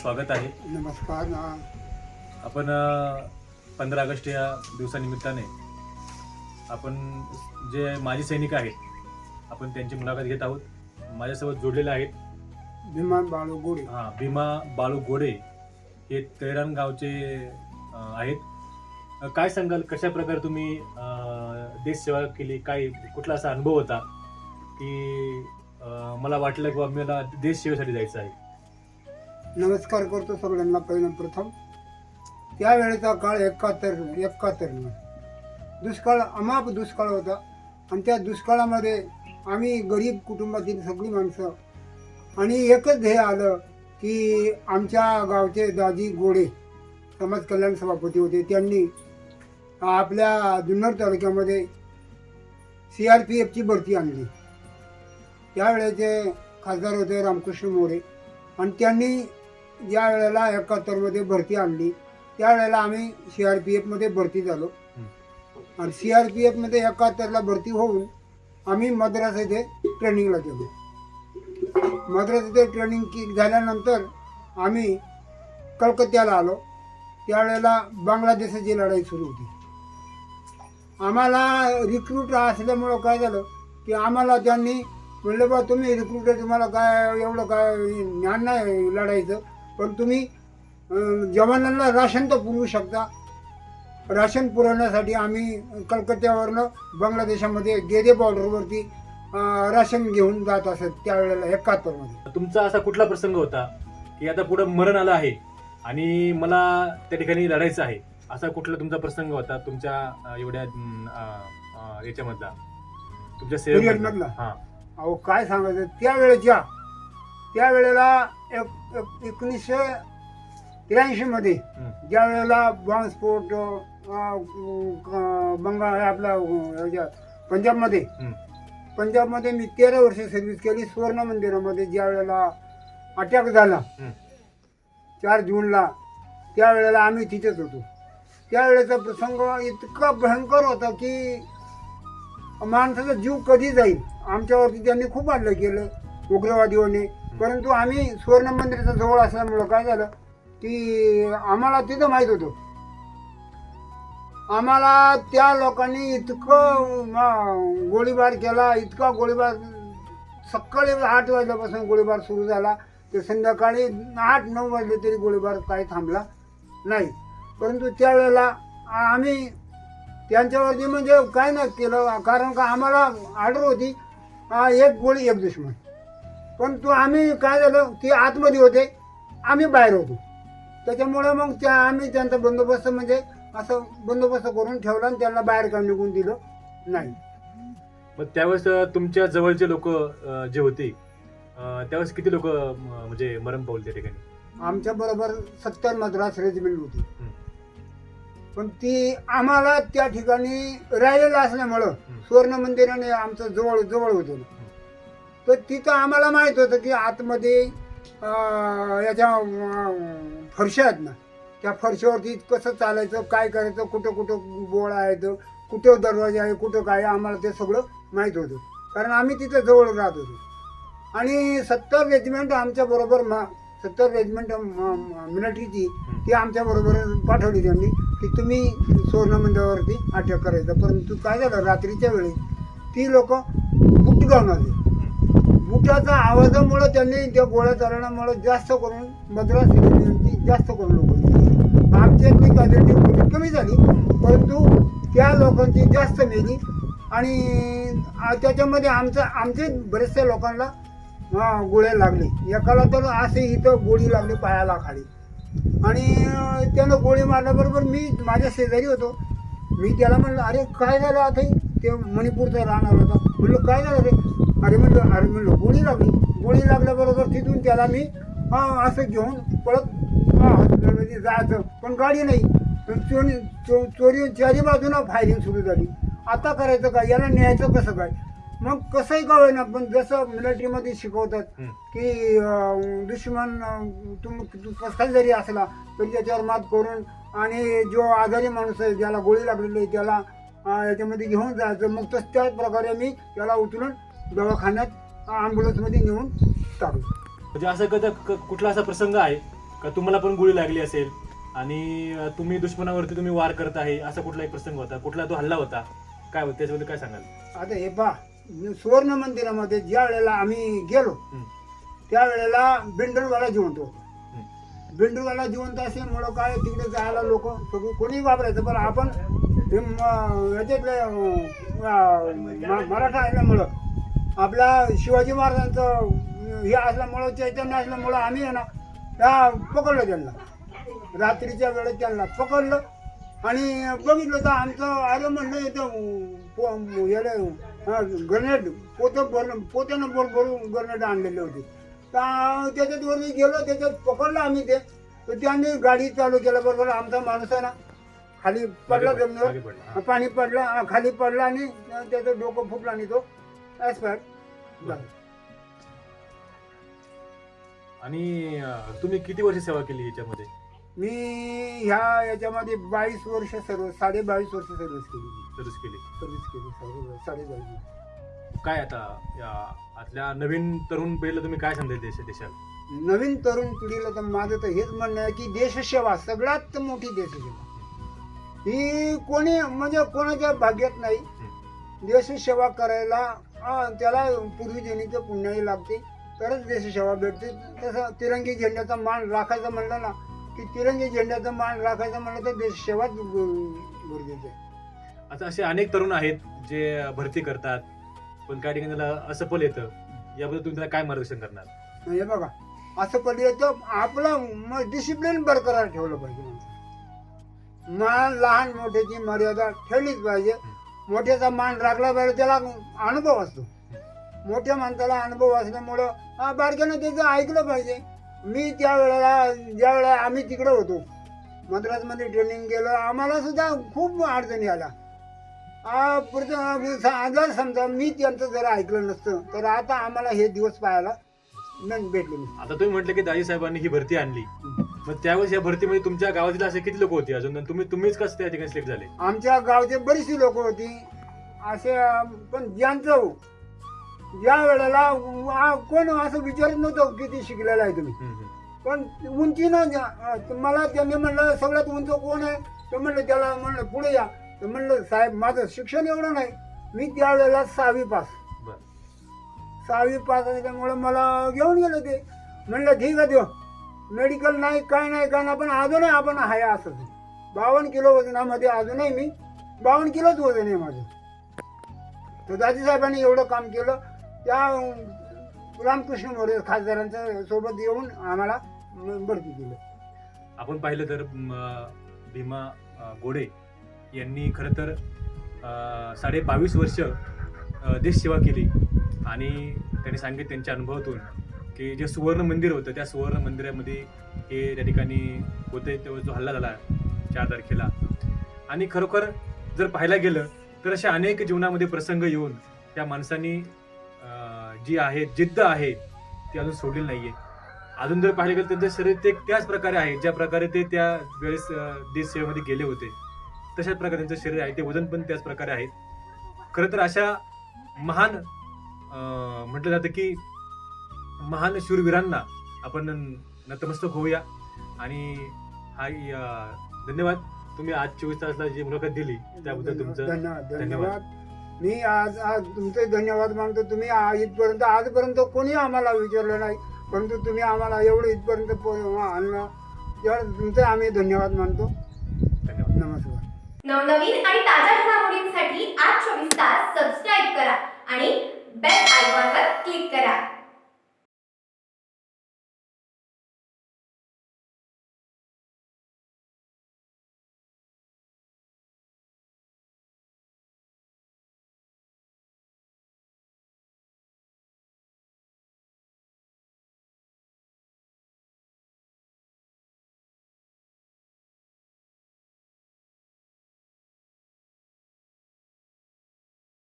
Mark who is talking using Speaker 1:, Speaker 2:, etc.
Speaker 1: स्वागत आहे.
Speaker 2: नमस्कार
Speaker 1: आपण पंधरा ऑगस्ट या दिवसानिमित्ताने आपण जे माजी सैनिक आहेत आपण त्यांची मुलाखत घेत आहोत. माझ्यासोबत जोडलेले आहेत.
Speaker 2: विमान बाळू गोडे.
Speaker 1: हा भीमा बाळू गोडे हे तैरान गावचे आहेत. काय सांगाल कशा प्रकारे तुम्ही देशसेवा केली? काय कुठला असा अनुभव होता की मला वाटलं की बा मला देश सेवेसाठी जायचं आहे?
Speaker 2: नमस्कार करतो सगळ्यांना पहिलं प्रथम. त्यावेळेचा काळ एकाहत्तर एकाहत्तर दुष्काळ अमाप दुष्काळ होता. आणि त्या दुष्काळामध्ये आम्ही गरीब कुटुंबातील सगळी माणसं आणि एकच ध्येय आलं की आमच्या गावचे दाजी गोडे समाज कल्याण सभापती होते. त्यांनी आपल्या जुन्नर तालुक्यामध्ये सी आर पी एफची भरती आणली. त्यावेळेचे खासदार होते रामकृष्ण मोरे. आणि त्यांनी ज्या वेळेला एकाहत्तरमध्ये भरती आणली त्यावेळेला आम्ही सी आर पी एफमध्ये भरती झालो. आणि सी आर पी एफमध्ये एकाहत्तरला भरती होऊन आम्ही मद्रास येथे ट्रेनिंगला गेलो. मद्रास येथे ट्रेनिंग की झाल्यानंतर आम्ही कलकत्त्याला आलो. त्यावेळेला बांगलादेशाची लढाई सुरू होती. आम्हाला रिक्रूट असल्यामुळं काय झालं की आम्हाला त्यांनी म्हणलं बा तुम्ही रिक्रुटर तुम्हाला काय एवढं काय ज्ञान नाही लढायचं पण तुम्ही जवानांना राशन तर पुरवू शकता. राशन पुरवण्यासाठी आम्ही कलकत्त्यावरनं बांगलादेशामध्ये गेदे बॉर्डरवरती राशन घेऊन जात असत त्यावेळेला एकाहत्तरमध्ये.
Speaker 1: तुमचा असा कुठला प्रसंग होता की आता पुढे मरण आलं आहे आणि मला त्या ठिकाणी लढायचं आहे? असा कुठला तुमचा प्रसंग होता तुमच्या एवढ्या याच्यामधला? तुमच्या सेवेमधला?
Speaker 2: मधला?
Speaker 1: हा.
Speaker 2: अहो काय सांगायचं? त्यावेळेच्या त्यावेळेला एक एक- एकोणीसशे त्र्याऐंशीमध्ये. ज्या वेळेला बॉम्बस्फोट बंगाल आपल्या अं, ह्याच्या पंजाबमध्ये. पंजाबमध्ये मी तेरा वर्ष सर्व्हिस केली सुवर्ण मंदिरामध्ये ज्या वेळेला अटॅक झाला. चार जूनला त्यावेळेला आम्ही तिथेच होतो त्यावेळेचा प्रसंग इतका भयंकर होता की माणसाचा जीव कधी जाईल आमच्यावरती त्यांनी खूप हल्लं केलं उग्रवादीने परंतु आम्ही सुवर्ण मंदिराच्या जवळ असल्यामुळं काय झालं की आम्हाला तिथं माहीत होतं. आम्हाला त्या लोकांनी इतकं गोळीबार केला इतका गोळीबार सकाळी आठ वाजल्यापासून गोळीबार सुरू झाला. ते संध्याकाळी आठ नऊ वाजले तरी गोळीबार काही थांबला नाही. परंतु त्यावेळेला आम्ही त्यांच्यावरती म्हणजे काय नाही केलं कारण का आम्हाला ऑर्डर होती एक गोळी एक दुश्मन. परंतु आम्ही काय झालं की आतमध्ये होते आम्ही बाहेर होतो. त्याच्यामुळे मग त्या आम्ही त्यांचा बंदोबस्त म्हणजे असं बंदोबस्त करून ठेवला आणि त्यांना बाहेर का निघून दिलं नाही.
Speaker 1: मग त्यावेळेस तुमच्या जवळचे लोक जे होते त्यावेळेस किती लोक म्हणजे मरण पावले त्या ठिकाणी?
Speaker 2: आमच्या बरोबर सत्तर मद्रास रेजिमेंट होती. पण ती आम्हाला त्या ठिकाणी राहिलेलं असल्यामुळं. सुवर्ण मंदिराने आमचं जवळ जवळ होतं. तर तिथं आम्हाला माहीत होतं की आतमध्ये याच्या फरशा आहेत ना. त्या फरशावरती कसं चालायचं काय करायचं कुठं कुठं बोळ आहेत कुठं दरवाजा आहे कुठं काय आहे, आम्हाला ते सगळं माहीत होतं. कारण आम्ही तिथं जवळ राहत होतो. आणि सत्तर रेजिमेंट आमच्या बरोबर मा सत्तर रेजिमेंट मिलिटरीची ती आमच्या बरोबर पाठवली त्यांनी की तुम्ही सुवर्ण मंदिरावरती अटक करायचं. परंतु काय झालं रात्रीच्या वेळी ती लोक बुट घेऊन आले. बुटाच्या आवाजामुळं त्यांनी त्या गोळ्या चालवण्यामुळं जास्त करून मद्रास जास्त करून लोक आमच्यातली कॅजॅलिटी कमी झाली परंतु त्या लोकांची जास्त मेली आणि त्याच्यामध्ये आमचं आमचे बरेचशा लोकांना गोळ्या लागले. एकाला तर असे इथं गोळी लागली पायाला खाली. आणि त्यानं गोळी मारल्याबरोबर मी माझ्या शेजारी होतो. मी त्याला म्हणलं अरे काय झालं आता? ते मणिपूरचा राहणार होता. म्हणलं काय झालं रे? अरे म्हणलं अरे म्हणलं गोळी लागली. गोळी लागल्याबरोबर तिथून त्याला मी हा, असं घेऊन पळत हॉस्पिटलमध्ये जायचं. पण गाडी नाही. चोरी चो चोरी चारी बाजूनं फायरिंग सुरू झाली. आता करायचं काय? याला न्यायचं कसं काय? मग कसंही का होईना पण जसं मिलिटरीमध्ये शिकवतात. की दुश्मन तुम तू कसा जरी असला तरी त्याच्यावर मात करून आणि जो आजारी माणूस आहे ज्याला गोळी लागलेली आहे त्याला याच्यामध्ये घेऊन जायचं. मग तस त्याच प्रकारे मी त्याला उचलून दवाखान्यात ॲम्ब्युलन्समध्ये नेऊन टाकलं
Speaker 1: म्हणजे असं कधी कुठला असा प्रसंग आहे? का तुम्हाला पण गोळी लागली असेल? आणि तुम्ही दुश्मनावरती तुम्ही वार करत आहे असा कुठला एक प्रसंग होता? कुठला तो हल्ला होता? काय होतं? त्याच्याबद्दल काय सांगाल?
Speaker 2: आता हे पहा सुवर्ण मंदिरामध्ये ज्या वेळेला आम्ही गेलो
Speaker 1: हं.
Speaker 2: त्यावेळेला बिंडरवाला जिवंत होतो. बिंडूवाला जिवंत असल्यामुळं काय तिकडे जायला लोक कोणी वापरायचं पण आपण याच्यातले मराठा असल्यामुळं आपला शिवाजी महाराजांचं हे असल्यामुळं चैतन्य असल्यामुळं आम्ही आहे ना त्या पकडलं त्यांना. रात्रीच्या वेळेत त्यांना पकडलं आणि बघितलं तर आमचं आलं म्हणलं इथं पो- याला ग्रेनेड पोतं भरून पोत्यानं भर भरून ग्रेनेड आणलेले होते. तर त्याच्यात वरती गेलो त्याच्यात पकडलं आम्ही ते. तर त्यांनी गाडी चालू केल्या बरोबर आमचा माणूस आहे ना खाली पडला जमिनीवर. पाणी पडलं खाली पडला आणि त्याचं डोकं फुटलं आणि तो झाला
Speaker 1: आणि अं, तुम्ही किती वर्ष सेवा केली याच्यामध्ये?
Speaker 2: मी ह्या याच्यामध्ये बावीस वर्ष सर्व साडे बावीस वर्ष सर्व्हिस केली.
Speaker 1: सर्विस केली.
Speaker 2: सर्व्हिस केली साडे साडे बावीस
Speaker 1: काय आता या आतल्या नवीन तरुण पिढीला तुम्ही काय सांगता देश देशाला?
Speaker 2: नवीन तरुण पिढीला तर माझं तर हेच म्हणणं आहे की देशसेवा सगळ्यात मोठी देशसेवा. ही कोणी म्हणजे कोणाच्या भाग्यात नाही. देशसेवा करायला अं, त्याला पूर्वीजनीचं पुण्याही लागते. तरच देशसेवा भेटते. तसं तिरंगी झेंड्याचा मान राखायचा म्हणलं ना की तिरंगी झेंड्याचा मान राखायचं म्हणलं तर देशसेवाच गरजेचं आहे.
Speaker 1: आता असे अनेक तरुण आहेत जे भरती करतात पण काही ठिकाणी त्याला असफल येतं. याबद्दल तुम्ही त्याला काय मार्गदर्शन करणार?
Speaker 2: हे बघा असं पर्यंत आपलं डिसिप्लिन बरकरार ठेवलं पाहिजे माणसाने. मान लहान मोठ्याची मर्यादा ठेवलीच पाहिजे. मोठ्याचा मान राखला पाहिजे त्याला अनुभव असतो. मोठ्या माणसाला अनुभव असल्यामुळं हा, बारक्यानं त्याचं ऐकलं पाहिजे. मी त्या वेळेला ज्या वेळेला आम्ही तिकडं होतो मद्रासमध्ये ट्रेनिंग गेलो आम्हाला सुद्धा खूप अडचणी आल्या. जर समजा मी त्यांचं जर ऐकलं नसतं तर आता आम्हाला हे दिवस पाहायला भेटले
Speaker 1: आता तुम्ही म्हटलं की दाजी साहेबांनी ही भरती आणली. मग त्यावेळेस या भरतीमध्ये तुमच्या गावातील असे किती लोक होते अजून? आणि तुम्ही तुम्हीच कसं त्या ठिकाणी सिलेक्ट झाले?
Speaker 2: आमच्या गावचे बरीचशी लोक होती. असे अं, पण ज्यांचं ज्या वेळेला कोण असं विचारत नव्हतं किती शिकलेला आहे तुम्ही.
Speaker 1: हम्म, हम्म.
Speaker 2: पण उंचीनं ज्या- अं, मला त्यांनी म्हणलं सगळ्यात उंच कोण आहे? तर म्हणलं त्याला म्हणलं पुढे या. तर म्हणलं साहेब माझं शिक्षण एवढं नाही. मी त्यावेळेला सहावी पास.
Speaker 1: बरं.
Speaker 2: सहावी पास असल्यामुळं मला घेऊन गेलं ते. म्हणलं ठीक आहे देव मेडिकल नाही काय नाही काय नाही पण अजूनही आपण आहे असंच बावन्न किलो वजनामध्ये अजूनही मी बावन्न किलोच वजन आहे माझं. तर दादी साहेबांनी एवढं काम केलं. त्या रामकृष्ण मोरे खासदारांच्या सोबत येऊन आम्हाला म, भरती केलं.
Speaker 1: आपण पाहिलं तर भीमा गोडे यांनी खरं तर साडे बावीस वर्ष देशसेवा केली. आणि त्यांनी सांगितलं त्यांच्या अनुभवातून की जे सुवर्ण मंदिर होतं त्या सुवर्ण मंदिरामध्ये हे त्या ठिकाणी होते तेव्हा जो हल्ला झाला चार तारखेला. आणि खरोखर जर पाहायला गेलं तर अशा अनेक जीवनामध्ये प्रसंग येऊन त्या माणसांनी जी आहे जिद्द आहे ती अजून सोडलेली नाहीये. अजून जर पाहिलं गेलं त्यांचं शरीर ते त्याच प्रकारे आहे ज्या प्रकारे ते त्या वेळेस देश सेवेमध्ये गेले होते तशाच प्रकारे त्यांचं शरीर आहे ते वजन पण त्याच प्रकारे आहे. खरं तर अशा महान म्हटलं जातं की महान शूरवीरांना आपण नतमस्तक होऊया. आणि हा धन्यवाद. तुम्ही आज चोवीस तासला जी मुलाखत दिली त्याबद्दल तुमचं
Speaker 2: धन्यवाद. मी आज आज तुमचे धन्यवाद मानतो. तुम्ही इथपर्यंत आजपर्यंत कोणी आम्हाला विचारलं नाही. परंतु तुम्ही आम्हाला एवढं इथपर्यंत आणलं. एवढं तुमचे आम्ही धन्यवाद मानतो.
Speaker 1: धन्यवाद.
Speaker 2: नमस्कार.
Speaker 3: नवनवीन आणि ताज्या घडामोडींसाठी आज चोवीस तास सबस्क्राईब करा आणि बेल आयकॉनवर क्लिक करा.